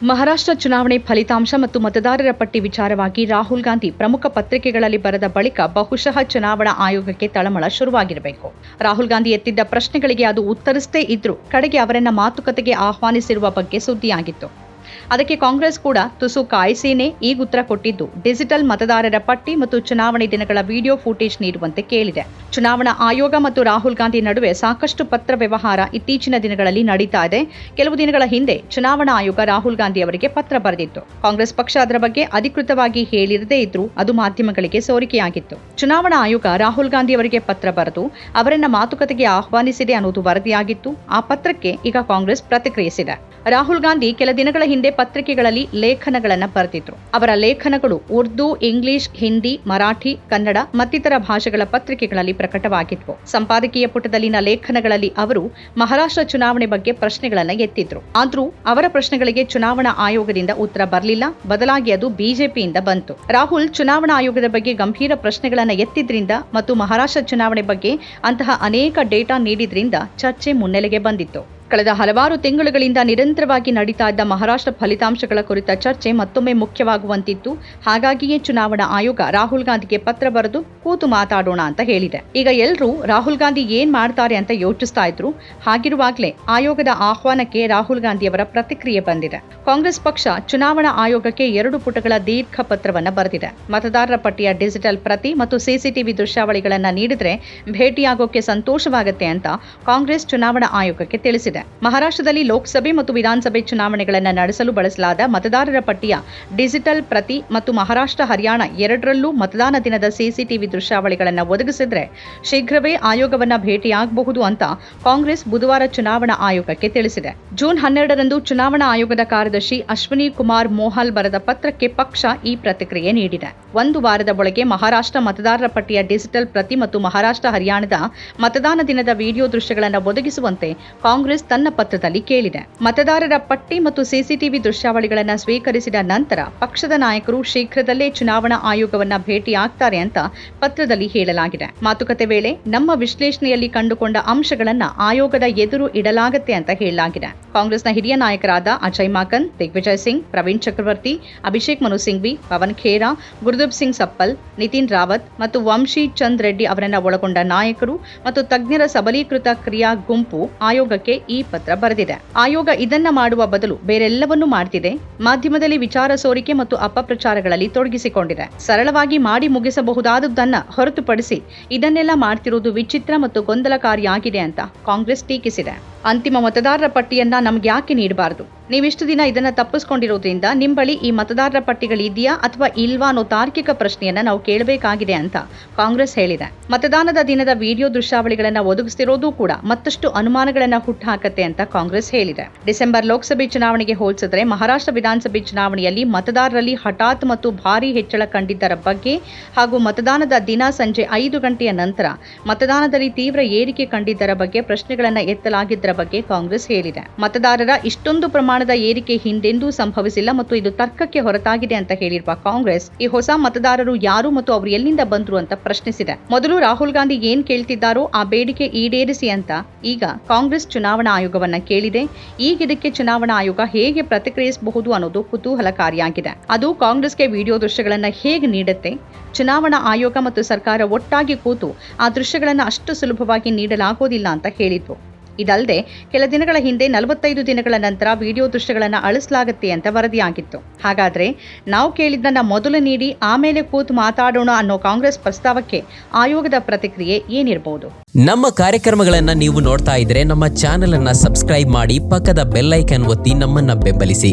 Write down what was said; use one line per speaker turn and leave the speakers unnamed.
ಮಹಾರಾಷ್ಟ್ರ ಚುನಾವಣೆ ಫಲಿತಾಂಶ ಮತ್ತು ಮತದಾರರ ಪಟ್ಟಿ ವಿಚಾರವಾಗಿ ರಾಹುಲ್ ಗಾಂಧಿ ಪ್ರಮುಖ ಪತ್ರಿಕೆಗಳಲ್ಲಿ ಬರೆದ ಬಳಿಕ ಬಹುಶಃ ಚುನಾವಣಾ ಆಯೋಗಕ್ಕೆ ತಳಮಳ ಶುರುವಾಗಿರಬೇಕು. ರಾಹುಲ್ ಗಾಂಧಿ ಎತ್ತಿದ್ದ ಪ್ರಶ್ನೆಗಳಿಗೆ ಅದು ಉತ್ತರಿಸದೇ ಇದ್ರೂ ಕಡೆಗೆ ಅವರನ್ನ ಮಾತುಕತೆಗೆ ಆಹ್ವಾನಿಸಿರುವ ಬಗ್ಗೆ ಸುದ್ದಿಯಾಗಿತ್ತು. ಅದಕ್ಕೆ ಕಾಂಗ್ರೆಸ್ ಕೂಡ ತುಸು ಕಾಯಿಸಿನೇ ಈಗ ಉತ್ತರ ಕೊಟ್ಟಿದ್ದು. ಡಿಜಿಟಲ್ ಮತದಾರರ ಪಟ್ಟಿ ಮತ್ತು ಚುನಾವಣೆ ದಿನಗಳ ವಿಡಿಯೋ ಫುಟೇಜ್ ನೀಡುವಂತೆ ಕೇಳಿದೆ. ಚುನಾವಣಾ ಆಯೋಗ ಮತ್ತು ರಾಹುಲ್ ಗಾಂಧಿ ನಡುವೆ ಸಾಕಷ್ಟು ಪತ್ರ ವ್ಯವಹಾರ ಇತ್ತೀಚಿನ ದಿನಗಳಲ್ಲಿ ನಡೀತಾ ಇದೆ. ಕೆಲವು ದಿನಗಳ ಹಿಂದೆ ಚುನಾವಣಾ ಆಯೋಗ ರಾಹುಲ್ ಗಾಂಧಿ ಅವರಿಗೆ ಪತ್ರ ಬರೆದಿತ್ತು. ಕಾಂಗ್ರೆಸ್ ಪಕ್ಷ ಅದರ ಬಗ್ಗೆ ಅಧಿಕೃತವಾಗಿ ಹೇಳಿರದೇ ಇದ್ರೂ ಅದು ಮಾಧ್ಯಮಗಳಿಗೆ ಸೋರಿಕೆಯಾಗಿತ್ತು. ಚುನಾವಣಾ ಆಯೋಗ ರಾಹುಲ್ ಗಾಂಧಿ ಅವರಿಗೆ ಪತ್ರ ಬರೆದು ಅವರನ್ನ ಮಾತುಕತೆಗೆ ಆಹ್ವಾನಿಸಿದೆ ಅನ್ನೋದು ವರದಿಯಾಗಿತ್ತು. ಆ ಪತ್ರಕ್ಕೆ ಈಗ ಕಾಂಗ್ರೆಸ್ ಪ್ರತಿಕ್ರಿಯಿಸಿದೆ. ರಾಹುಲ್ ಗಾಂಧಿ ಕೆಲ ದಿನಗಳ ಹಿಂದೆ ಪತ್ರಿಕೆಗಳಲ್ಲಿ ಲೇಖನಗಳನ್ನ ಬರೆದಿದ್ರು. ಅವರ ಲೇಖನಗಳು ಉರ್ದು, ಇಂಗ್ಲಿಷ್, ಹಿಂದಿ, ಮರಾಠಿ, ಕನ್ನಡ ಮತ್ತಿತರ ಭಾಷೆಗಳ ಪತ್ರಿಕೆಗಳಲ್ಲಿ ಪ್ರಕಟವಾಗಿದ್ವು. ಸಂಪಾದಕೀಯ ಪುಟದಲ್ಲಿನ ಲೇಖನಗಳಲ್ಲಿ ಅವರು ಮಹಾರಾಷ್ಟ್ರ ಚುನಾವಣೆ ಬಗ್ಗೆ ಪ್ರಶ್ನೆಗಳನ್ನ ಎತ್ತಿದ್ರು. ಆದ್ರೂ ಅವರ ಪ್ರಶ್ನೆಗಳಿಗೆ ಚುನಾವಣಾ ಆಯೋಗದಿಂದ ಉತ್ತರ ಬರಲಿಲ್ಲ. ಬದಲಾಗಿ ಅದು ಬಿಜೆಪಿಯಿಂದ ಬಂತು. ರಾಹುಲ್ ಚುನಾವಣಾ ಆಯೋಗದ ಬಗ್ಗೆ ಗಂಭೀರ ಪ್ರಶ್ನೆಗಳನ್ನ ಎತ್ತಿದ್ರಿಂದ ಮತ್ತು ಮಹಾರಾಷ್ಟ್ರ ಚುನಾವಣೆ ಬಗ್ಗೆ ಅಂತಹ ಅನೇಕ ಡೇಟಾ ನೀಡಿದ್ರಿಂದ ಚರ್ಚೆ ಮುನ್ನೆಲೆಗೆ ಬಂದಿತ್ತು. ಕಳೆದ ಹಲವಾರು ತಿಂಗಳುಗಳಿಂದ ನಿರಂತರವಾಗಿ ನಡೀತಾ ಇದ್ದ ಮಹಾರಾಷ್ಟ್ರ ಫಲಿತಾಂಶಗಳ ಕುರಿತ ಚರ್ಚೆ ಮತ್ತೊಮ್ಮೆ ಮುಖ್ಯವಾಗುವಂತಿತ್ತು. ಹಾಗಾಗಿಯೇ ಚುನಾವಣಾ ಆಯೋಗ ರಾಹುಲ್ ಗಾಂಧಿಗೆ ಪತ್ರ ಬರೆದು ಕೂತು ಮಾತಾಡೋಣ ಅಂತ ಹೇಳಿದೆ. ಈಗ ಎಲ್ಲರೂ ರಾಹುಲ್ ಗಾಂಧಿ ಏನ್ ಮಾಡ್ತಾರೆ ಅಂತ ಯೋಚಿಸ್ತಾ ಇದ್ರು, ಹಾಗಿರುವಾಗಲೇ ಆಯೋಗದ ಆಹ್ವಾನಕ್ಕೆ ರಾಹುಲ್ ಗಾಂಧಿಯವರ ಪ್ರತಿಕ್ರಿಯೆ ಬಂದಿದೆ. ಕಾಂಗ್ರೆಸ್ ಪಕ್ಷ ಚುನಾವಣಾ ಆಯೋಗಕ್ಕೆ ಎರಡು ಪುಟಗಳ ದೀರ್ಘ ಪತ್ರವನ್ನ ಬರೆದಿದೆ. ಮತದಾರರ ಪಟ್ಟಿಯ ಡಿಜಿಟಲ್ ಪ್ರತಿ ಮತ್ತು ಸಿಸಿಟಿವಿ ದೃಶ್ಯಾವಳಿಗಳನ್ನ ನೀಡಿದ್ರೆ ಭೇಟಿಯಾಗೋಕೆ ಸಂತೋಷವಾಗುತ್ತೆ ಅಂತ ಕಾಂಗ್ರೆಸ್ ಚುನಾವಣಾ ಆಯೋಗಕ್ಕೆ ತಿಳಿಸಿದೆ. ಮಹಾರಾಷ್ಟ್ರದಲ್ಲಿ ಲೋಕಸಭೆ ಮತ್ತು ವಿಧಾನಸಭೆ ಚುನಾವಣೆಗಳನ್ನು ನಡೆಸಲು ಬಳಸಲಾದ ಮತದಾರರ ಪಟ್ಟಿಯ ಡಿಜಿಟಲ್ ಪ್ರತಿ ಮತ್ತು ಮಹಾರಾಷ್ಟ್ರ ಹರಿಯಾಣ ಎರಡರಲ್ಲೂ ಮತದಾನ ದಿನದ ಸಿಸಿಟಿವಿ ದೃಶ್ಯಾವಳಿಗಳನ್ನು ಒದಗಿಸಿದ್ರೆ ಶೀಘ್ರವೇ ಆಯೋಗವನ್ನ ಭೇಟಿಯಾಗಬಹುದು ಅಂತ ಕಾಂಗ್ರೆಸ್ ಬುಧವಾರ ಚುನಾವಣಾ ಆಯೋಗಕ್ಕೆ ತಿಳಿಸಿದೆ. ಜೂನ್ ಹನ್ನೆರಡರಂದು ಚುನಾವಣಾ ಆಯೋಗದ ಕಾರ್ಯದರ್ಶಿ ಅಶ್ವಿನಿ ಕುಮಾರ್ ಮೋಹಲ್ ಬರೆದ ಪತ್ರಕ್ಕೆ ಪಕ್ಷ ಈ ಪ್ರತಿಕ್ರಿಯೆ ನೀಡಿದೆ. ಒಂದು ವಾರದ ಒಳಗೆ ಮಹಾರಾಷ್ಟ್ರ ಮತದಾರರ ಪಟ್ಟಿಯ ಡಿಜಿಟಲ್ ಪ್ರತಿ ಮತ್ತು ಮಹಾರಾಷ್ಟ್ರ ಹರಿಯಾಣದ ಮತದಾನ ದಿನದ ವಿಡಿಯೋ ದೃಶ್ಯಗಳನ್ನು ಒದಗಿಸುವಂತೆ ಕಾಂಗ್ರೆಸ್ ತನ್ನ ಪತ್ರದಲ್ಲಿ ಕೇಳಿದೆ. ಮತದಾರರ ಪಟ್ಟಿ ಮತ್ತು ಸಿಸಿಟಿವಿ ದೃಶ್ಯಾವಳಿಗಳನ್ನು ಸ್ವೀಕರಿಸಿದ ನಂತರ ಪಕ್ಷದ ನಾಯಕರು ಶೀಘ್ರದಲ್ಲೇ ಚುನಾವಣಾ ಆಯೋಗವನ್ನ ಭೇಟಿಯಾಗ್ತಾರೆ ಅಂತ ಪತ್ರದಲ್ಲಿ ಹೇಳಲಾಗಿದೆ. ಮಾತುಕತೆ ವೇಳೆ ನಮ್ಮ ವಿಶ್ಲೇಷಣೆಯಲ್ಲಿ ಕಂಡುಕೊಂಡ ಅಂಶಗಳನ್ನ ಆಯೋಗದ ಎದುರು ಇಡಲಾಗುತ್ತೆ ಅಂತ ಹೇಳಲಾಗಿದೆ. ಕಾಂಗ್ರೆಸ್ನ ಹಿರಿಯ ನಾಯಕರಾದ ಅಜಯ್ ಮಾಕನ್, ದಿಗ್ವಿಜಯ್ ಸಿಂಗ್, ಪ್ರವೀಣ್ ಚಕ್ರವರ್ತಿ, ಅಭಿಷೇಕ್ ಮನು ಸಿಂಘ್ವಿ, ಪವನ್ ಖೇರಾ, ಗುರುದೀಪ್ ಸಿಂಗ್ ಸಪ್ಪಲ್, ನಿತಿನ್ ರಾವತ್ ಮತ್ತು ವಂಶಿ ಚಂದ್ ರೆಡ್ಡಿ ಅವರನ್ನ ಒಳಗೊಂಡ ನಾಯಕರು ಮತ್ತು ತಜ್ಞರ ಸಬಲೀಕೃತ ಕ್ರಿಯಾ ಗುಂಪು ಆಯೋಗಕ್ಕೆ ಈ ಪತ್ರ ಬರೆದಿದೆ. ಆಯೋಗ ಇದನ್ನ ಮಾಡುವ ಬದಲು ಬೇರೆಲ್ಲವನ್ನೂ ಮಾಡ್ತಿದೆ. ಮಾಧ್ಯಮದಲ್ಲಿ ವಿಚಾರ ಸೋರಿಕೆ ಮತ್ತು ಅಪಪ್ರಚಾರಗಳಲ್ಲಿ ತೊಡಗಿಸಿಕೊಂಡಿದೆ. ಸರಳವಾಗಿ ಮಾಡಿ ಮುಗಿಸಬಹುದಾದದ್ದನ್ನ ಹೊರತುಪಡಿಸಿ ಇದನ್ನೆಲ್ಲ ಮಾಡ್ತಿರುವುದು ವಿಚಿತ್ರ ಮತ್ತು ಗೊಂದಲಕಾರಿಯಾಗಿದೆ ಅಂತ ಕಾಂಗ್ರೆಸ್ ಟೀಕಿಸಿದೆ. ಅಂತಿಮ ಮತದಾರರ ಪಟ್ಟಿಯನ್ನ ನಮ್ಗೆ ಯಾಕೆ ನೀಡಬಾರದು? ನೀವಿಷ್ಟು ದಿನ ಇದನ್ನ ತಪ್ಪಿಸ್ಕೊಂಡಿರೋದ್ರಿಂದ ನಿಮ್ಮ ಬಳಿ ಈ ಮತದಾರರ ಪಟ್ಟಿಗಳಿದೆಯಾ ಅಥವಾ ಇಲ್ವಾ ಅನ್ನೋ ತಾರ್ಕಿಕ ಪ್ರಶ್ನೆಯನ್ನ ನಾವು ಕೇಳಬೇಕಾಗಿದೆ ಅಂತ ಕಾಂಗ್ರೆಸ್ ಹೇಳಿದೆ. ಮತದಾನದ ದಿನದ ವಿಡಿಯೋ ದೃಶ್ಯಾವಳಿಗಳನ್ನ ಒದಗಿಸ್ತಿರೋದು ಕೂಡ ಮತ್ತಷ್ಟು ಅನುಮಾನಗಳನ್ನ ಹುಟ್ಟುಹಾಕತ್ತೆ ಅಂತ ಕಾಂಗ್ರೆಸ್ ಹೇಳಿದೆ. ಡಿಸೆಂಬರ್ ಲೋಕಸಭೆ ಚುನಾವಣೆಗೆ ಹೋಲಿಸಿದ್ರೆ ಮಹಾರಾಷ್ಟ್ರ ವಿಧಾನಸಭೆ ಚುನಾವಣೆಯಲ್ಲಿ ಮತದಾರರಲ್ಲಿ ಹಠಾತ್ ಮತ್ತು ಭಾರೀ ಹೆಚ್ಚಳ ಕಂಡಿದ್ದರ ಬಗ್ಗೆ ಹಾಗೂ ಮತದಾನದ ದಿನ ಸಂಜೆ ಐದು ಗಂಟೆಯ ನಂತರ ಮತದಾನದಲ್ಲಿ ತೀವ್ರ ಏರಿಕೆ ಕಂಡಿದ್ದರ ಬಗ್ಗೆ ಪ್ರಶ್ನೆಗಳನ್ನು ಪ್ರಶ್ನೆಗಳನ್ನ ಎತ್ತಲಾಗಿದ್ದರ ಬಗ್ಗೆ ಕಾಂಗ್ರೆಸ್ ಹೇಳಿದೆ. ಮತದಾರರ ಇಷ್ಟೊಂದು ಪ್ರಮಾಣದ ಏರಿಕೆ ಹಿಂದೆಂದೂ ಸಂಭವಿಸಿಲ್ಲ ಮತ್ತು ಇದು ತರ್ಕಕ್ಕೆ ಹೊರತಾಗಿದೆ ಅಂತ ಹೇಳಿರುವ ಕಾಂಗ್ರೆಸ್, ಈ ಹೊಸ ಮತದಾರರು ಯಾರು ಮತ್ತು ಅವರು ಎಲ್ಲಿಂದ ಬಂದ್ರು ಅಂತ ಪ್ರಶ್ನಿಸಿದೆ. ಮೊದಲು ರಾಹುಲ್ ಗಾಂಧಿ ಏನ್ ಕೇಳ್ತಿದ್ದಾರೋ ಆ ಬೇಡಿಕೆ ಈಡೇರಿಸಿ ಅಂತ ಈಗ ಕಾಂಗ್ರೆಸ್ ಚುನಾವಣಾ ಆಯೋಗವನ್ನ ಕೇಳಿದೆ. ಈಗ ಇದಕ್ಕೆ ಚುನಾವಣಾ ಆಯೋಗ ಹೇಗೆ ಪ್ರತಿಕ್ರಿಯಿಸಬಹುದು ಅನ್ನೋದು ಕುತೂಹಲಕಾರಿಯಾಗಿದೆ. ಅದು ಕಾಂಗ್ರೆಸ್ಗೆ ವಿಡಿಯೋ ದೃಶ್ಯಗಳನ್ನ ಹೇಗೆ ನೀಡುತ್ತೆ? ಚುನಾವಣಾ ಆಯೋಗ ಮತ್ತು ಸರ್ಕಾರ ಒಟ್ಟಾಗಿ ಕೂತು ಆ ದೃಶ್ಯಗಳನ್ನು ಅಷ್ಟು ಸುಲಭವಾಗಿ ನೀಡಲಾಗೋದಿಲ್ಲ ಅಂತ ಹೇಳಿದ್ವು ಇದಲ್ಲದೆ ಕೆಲ ದಿನಗಳ ಹಿಂದೆ ನಲವತ್ತೈದು ದಿನಗಳ ನಂತರ ವಿಡಿಯೋ ದೃಶ್ಯಗಳನ್ನು ಅಳಿಸಲಾಗುತ್ತೆ ಅಂತ ವರದಿಯಾಗಿತ್ತು. ಹಾಗಾದ್ರೆ ನಾವು ಕೇಳಿದ್ದನ್ನು ಮೊದಲು ನೀಡಿ ಆಮೇಲೆ ಕೂತು ಮಾತಾಡೋಣ ಅನ್ನೋ ಕಾಂಗ್ರೆಸ್ ಪ್ರಸ್ತಾವಕ್ಕೆ ಆಯೋಗದ ಪ್ರತಿಕ್ರಿಯೆ ಏನಿರಬಹುದು
ನಮ್ಮ ಕಾರ್ಯಕ್ರಮಗಳನ್ನು ನೀವು ನೋಡ್ತಾ ಇದ್ರೆ ನಮ್ಮ ಚಾನೆಲ್ ಅನ್ನ ಸಬ್ಸ್ಕ್ರೈಬ್ ಮಾಡಿ ಪಕ್ಕದ ಬೆಲ್ಲೈಕನ್ ಒತ್ತಿ ನಮ್ಮನ್ನ ಬೆಂಬಲಿಸಿ.